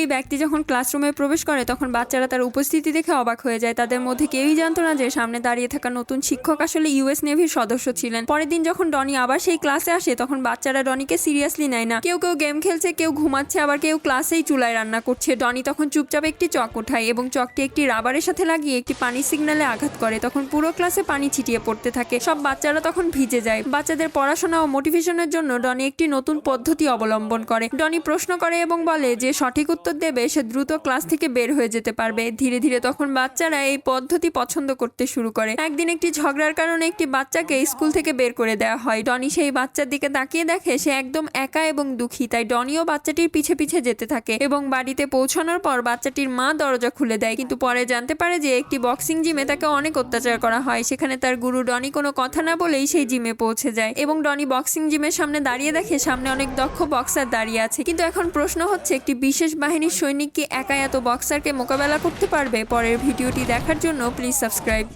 এই ব্যক্তি যখন ক্লাসরুমে প্রবেশ করে, তখন বাচ্চারা তার উপস্থিতি দেখে অবাক হয়ে যায়। তাদের মধ্যে কেউই জানতো না যে সামনে দাঁড়িয়ে থাকা নতুন শিক্ষক আসলে ইউএস নেভির সদস্য ছিলেন। পরের দিন যখন ডনি আবার সেই ক্লাসে আসে, তখন বাচ্চারা ডনিকে সিরিয়াসলি নেয় না। কেউ কেউ গেম খেলছে, কেউ ঘুমাচ্ছে, আবার কেউ ক্লাসেই চুলায় রান্না করছে। ডনি তখন চুপচাপ একটি চক ওঠায় এবং চকটি একটি রাবারের সাথে লাগিয়ে একটি পানি সিগন্যালে আঘাত করে। তখন পুরো ক্লাসে পানি ছিটিয়ে পড়তে থাকে। সব বাচ্চারা তখন ভিজে যায়। বাচ্চাদের পড়াশোনা ও মোটিভেশনের জন্য ডনি একটি নতুন পদ্ধতি অবলম্বন করে। ডনি প্রশ্ন করে এবং বলে যে সঠিক উত্তর দেবে, সে দ্রুত ক্লাস থেকে বের হয়ে যেতে পারবে। ধীরে ধীরে তখন বাচ্চারা এই পদ্ধতি পছন্দ করতে শুরু করে। একদিন একটি ঝগড়ার কারণে একটি বাচ্চাকে স্কুল থেকে বের করে দেওয়া হয়। ডনি সেই বাচ্চার দিকে তাকিয়ে দেখে সে একদম একা এবং দুঃখী, তাই ডনিও বাচ্চাটির পিছে পিছে যেতে থাকে এবং বাড়িতে পৌঁছানোর পর বাচ্চাটির মা দরজা খুলে দেয়। কিন্তু পরে জানতে পারে যে একটি বক্সিং জিমে তাকে অনেক অত্যাচার করা হয়। সেখানে তার গুরু ডনি কোনো কথা না বলেই সেই জিমে পৌঁছে যায় এবং ডনি বক্সিং জিমের সামনে দাঁড়িয়ে দেখে সামনে অনেক দক্ষ বক্সার দাঁড়িয়ে আছে। কিন্তু এখন প্রশ্ন হচ্ছে, একটি বিশেষ বাহিনীর সৈনিক কি একা এত বক্সারকে মোকাবেলা করতে পারবে? পরের ভিডিওটি দেখার জন্য প্লিজ সাবস্ক্রাইব